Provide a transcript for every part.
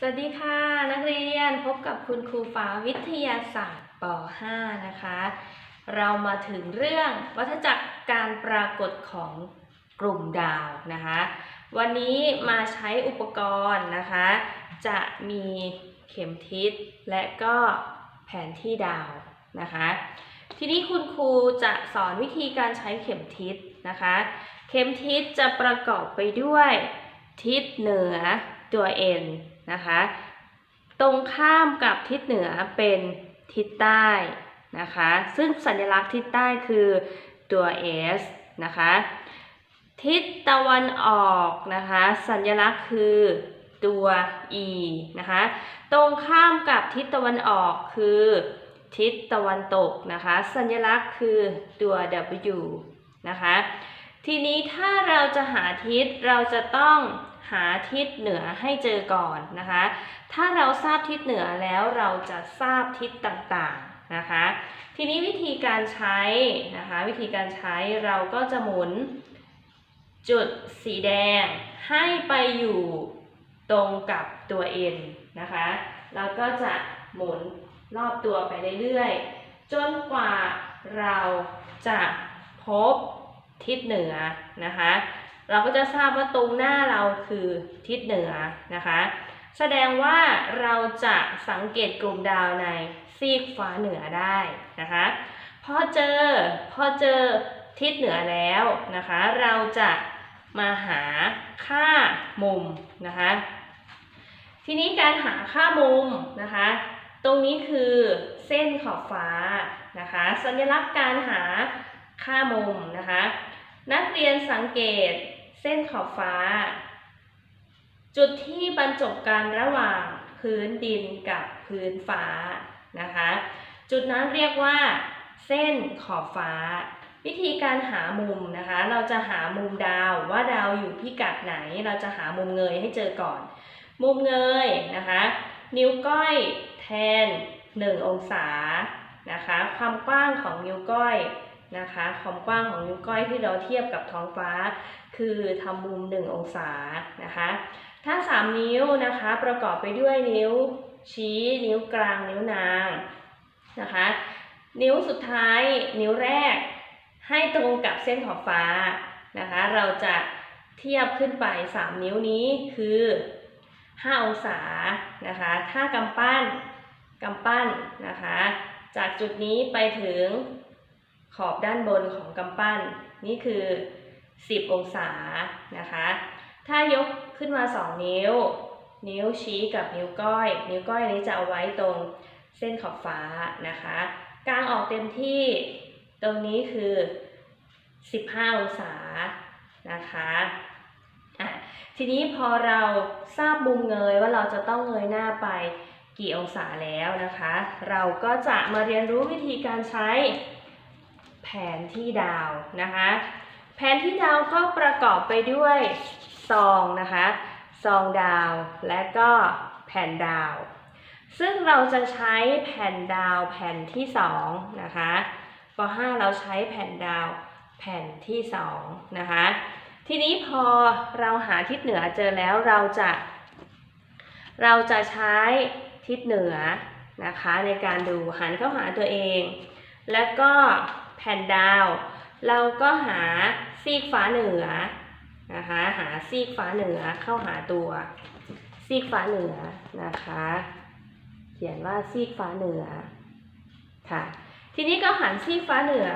สวัสดีค่ะ นักเรียนพบกับคุณครูฟ้าวิทยาศาสตร์ป .5 นะคะ เรามาถึงเรื่องวัฏจักรการปรากฏของกลุ่มดาวนะคะ วันนี้มาใช้อุปกรณ์นะคะ จะมีเข็มทิศและก็แผนที่ดาวนะคะ ทีนี้คุณครูจะสอนวิธีการใช้เข็มทิศนะคะ เข็มทิศจะประกอบไปด้วยทิศเหนือตัว N นะคะ ตรงข้ามกับทิศเหนือเป็นทิศใต้นะคะ ซึ่งสัญลักษณ์ทิศใต้คือตัว S นะคะ ทิศตะวันออกนะคะ สัญลักษณ์คือตัว E นะคะ ตรงข้ามกับทิศตะวันออกคือทิศตะวันตกนะคะ สัญลักษณ์คือตัว W นะคะ ทีนี้ถ้าเราจะหาทิศเราจะต้องหาทิศเหนือให้เจอก่อนนะคะ ถ้าเราทราบทิศเหนือแล้วเราจะทราบทิศต่างๆนะคะ ทีนี้วิธีการใช้นะคะ วิธีการใช้เราก็จะหมุนจุดสีแดงให้ไปอยู่ตรงกับตัว N นะคะ แล้วก็จะหมุนรอบตัวไปเรื่อยๆ จนกว่าเราจะพบ ทิศเหนือนะคะ เราก็จะทราบว่าตรงหน้าเราคือทิศเหนือนะคะ แสดงว่าเราจะสังเกตกลุ่มดาวในซีกฟ้าเหนือได้นะคะพอเจอพอเจอทิศเหนือแล้วนะคะ เราจะมาหาค่ามุมนะคะ ทีนี้การหาค่ามุมนะคะ ตรงนี้คือเส้นขอบฟ้านะคะ สัญลักษณ์การหาค่ามุมนะคะ นักเรียนสังเกตเส้นขอบฟ้า จุดที่บรรจบกันระหว่างพื้นดินกับพื้นฟ้านะคะ จุดนั้นเรียกว่า เส้นขอบฟ้า วิธีการหามุมนะคะ เราจะหามุมดาวว่าดาวอยู่พิกัดไหน เราจะหามุมเงยให้เจอก่อน มุมเงยนะคะ นิ้วก้อยแทน 1 องศานะคะ ความกว้างของนิ้วก้อย นะคะความกว้างของนิ้วก้อยที่เราเทียบกับท้องฟ้า คือทำมุม 1 องศานะคะ ถ้า 3 นิ้วนะคะประกอบไปด้วยนิ้วชี้นิ้วกลางนิ้วนางนะคะ นิ้วสุดท้ายนิ้วแรกให้ตรงกับเส้นขอบฟ้านะคะ เราจะเทียบขึ้นไป 3 นิ้วนี้คือ 5 องศานะคะ ถ้ากำปั้นกำปั้นนะคะ จากจุดนี้ไปถึง ขอบด้านบนของกำปั้น นี่คือ 10 องศานะคะ ถ้ายกขึ้นมา 2 นิ้ว นิ้วชี้กับนิ้วก้อย นิ้วก้อยนี้จะเอาไว้ตรงเส้นขอบฟ้านะคะกางออกเต็มที่ตรงนี้คือ 15 องศานะคะอะทีนี้พอเราทราบมุมเงยว่าเราจะต้องเงยหน้าไปกี่องศาแล้วนะคะ เราก็จะมาเรียนรู้วิธีการใช้ แผนที่ดาวนะคะ แผนที่ดาวก็ประกอบไปด้วยซองนะคะซองดาวและก็แผ่นดาว ซึ่งเราจะใช้แผ่นดาวแผ่นที่2นะคะป .5 เราใช้แผ่นดาวแผ่นที่2นะคะ ทีนี้พอเราหาทิศเหนือเจอแล้วเราจะ เราจะใช้ทิศเหนือนะคะในการดูหันเข้าหาตัวเอง แล้วก็ แผ่นดาว เราก็หาซีกฟ้าเหนือนะคะหาซีกฟ้าเหนือเข้าหาตัวซีกฟ้าเหนือนะคะ เขียนว่าซีกฟ้าเหนือค่ะทีนี้ก็หันซีกฟ้าเหนือ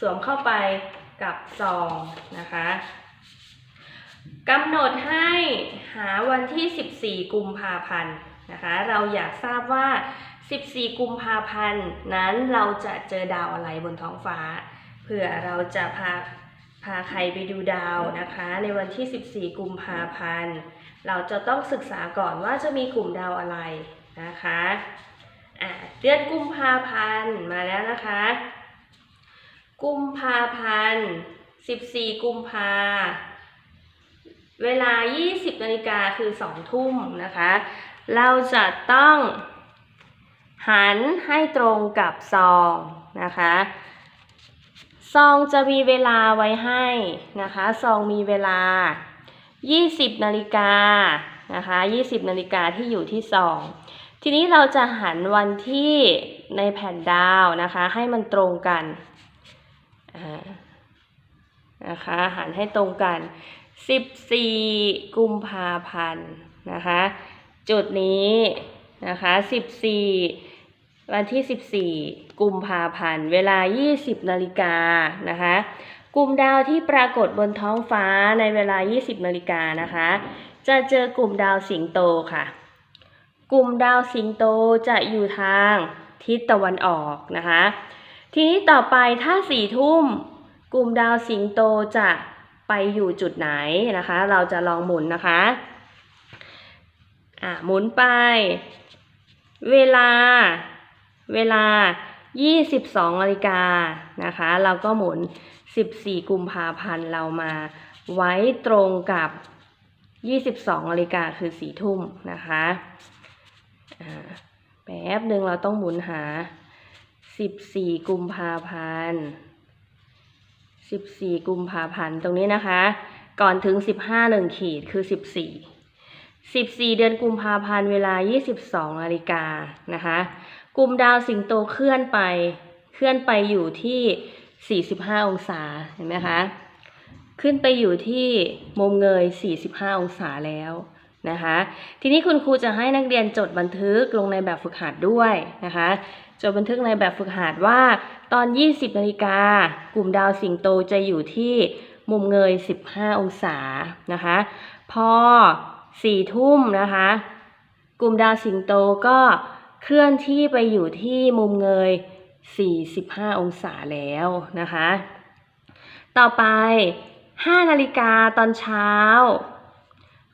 สวมเข้าไปกับซองนะคะกำหนดให้หาวันที่ 14 กุมภาพันธ์ นะคะเราอยากทราบว่า 14 กุมภาพันธ์นั้นเราจะเจอดาวอะไรบนท้องฟ้าเผื่อเราจะพาพาใครไปดูดาวนะคะ ในวันที่ 14 กุมภาพันธ์เราจะต้องศึกษาก่อนว่าจะมีกลุ่มดาวอะไรนะคะะเดือนกุมภาพันธ์มาแล้วนะคะ กุมภาพันธ์ 14 กุมภาเวลา 20 นาฬิกาคือ 2 ทุ่มนะคะ เราจะต้องหันให้ตรงกับซองนะคะ ซองจะมีเวลาไว้ให้นะคะ ซองมีเวลา 20 นาฬิกานะคะ 20 นาฬิกาที่อยู่ที่2ทีนี้เราจะหันวันที่ในแผ่นดาวนะคะ ให้มันตรงกันนะคะหันให้ตรงกัน 14 กุมภาพันธ์นะคะ จุดนี้นะคะ14วันที่ 14 กุมภาพันธ์ เวลา 20 นาฬิกานะคะ กลุ่มดาวที่ปรากฏบนท้องฟ้าในเวลา 20 นาฬิกานะคะ จะเจอกลุ่มดาวสิงโตค่ะ กลุ่มดาวสิงโตจะอยู่ทางทิศตะวันออกนะคะ ทีนี้ต่อไปถ้าสี่ทุ่ม กลุ่มดาวสิงโตจะไปอยู่จุดไหนนะคะ เราจะลองหมุนนะคะ อะหมุนไป เวลา เวลา 22นาฬิกานะคะ เราก็หมุน 14 กุมภาพันธ์เรามาไว้ตรงกับ 22นาฬิกาคือ4ทุ่มนะคะแป๊บหนึ่งเราต้องหมุนหา 14 กุมภาพันธ์ 14 กุมภาพันธ์ตรงนี้นะคะ ก่อนถึง 15หนึ่งขีดคือ 14 14 เดือนกุมภาพันธ์เวลา 22นาฬิกานะคะกลุ่มดาวสิงโตเคลื่อนไป เคลื่อนไปอยู่ที่ 45 องศาเห็นไหมคะขึ้นไปอยู่ที่มุมเงย 45 องศาแล้วนะคะ ทีนี้คุณครูจะให้นักเรียนจดบันทึกลงในแบบฝึกหัดด้วยนะคะ จดบันทึกในแบบฝึกหัดว่าตอน 20นาฬิกากลุ่มดาวสิงโตจะอยู่ที่มุมเงย 15 องศานะคะ พอ 4ทุ่มนะคะ กลุ่มดาวสิงโตก็เคลื่อนที่ไปอยู่ที่มุมเงย 45 องศาแล้วนะคะ ต่อไป 5 นาฬิกาตอนเช้า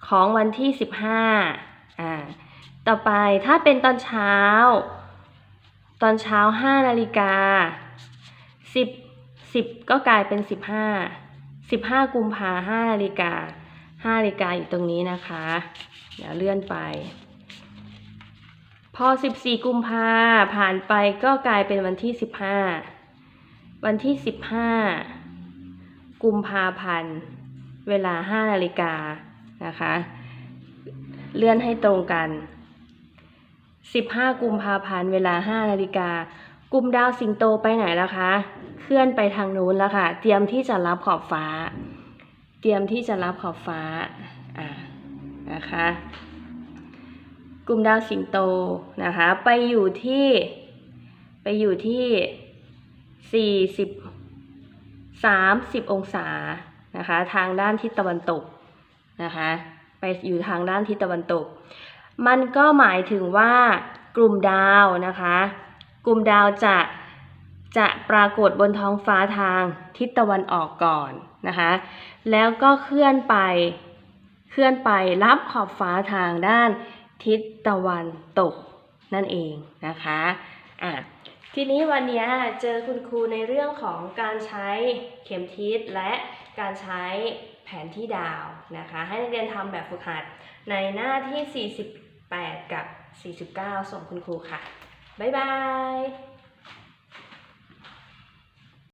ของวันที่ 15อ่าต่อไปถ้าเป็นตอนเช้า ตอนเช้า 5 นาฬิกา 10 10 ก็กลายเป็น 15 15 กุมภา5นาฬิกา 5นาฬิกาอยู่ตรงนี้นะคะ เดี๋ยวเลื่อนไป พอ 14 กุมภาผ่านไปก็กลายเป็นวันที่ 15 วันที่ 15 กุมภาพันธ์ เวลา 5 นาฬิกานะคะ เลื่อนให้ตรงกัน 15 กุมภาพันธ์เวลา 5 นาฬิกากลุ่มดาวสิงโตไปไหนแล้วคะ เคลื่อนไปทางนู้นแล้วค่ะ เตรียมที่จะรับขอบฟ้า เตรียมที่จะรับขอบฟ้าอ่านะคะ กลุ่มดาวสิงโตนะคะ ไปอยู่ที่ไปอยู่ที่ 40 30 องศานะคะ ทางด้านทิศตะวันตกนะคะ ไปอยู่ทางด้านทิศตะวันตก มันก็หมายถึงว่ากลุ่มดาวนะคะ กลุ่มดาวจะ จะปรากฏบนท้องฟ้าทางทิศตะวันออกก่อนนะคะ แล้วก็เคลื่อนไปเคลื่อนไปรับขอบฟ้าทางด้านทิศตะวันตกนั่นเองนะคะอะทีนี้วันนี้เจอคุณครูในเรื่องของการใช้เข็มทิศและการใช้แผนที่ดาวนะคะ ให้นักเรียนทำแบบฝึกหัดในหน้าที่ 48 กับ 49 ส่งคุณครูค่ะ บ๊ายบาย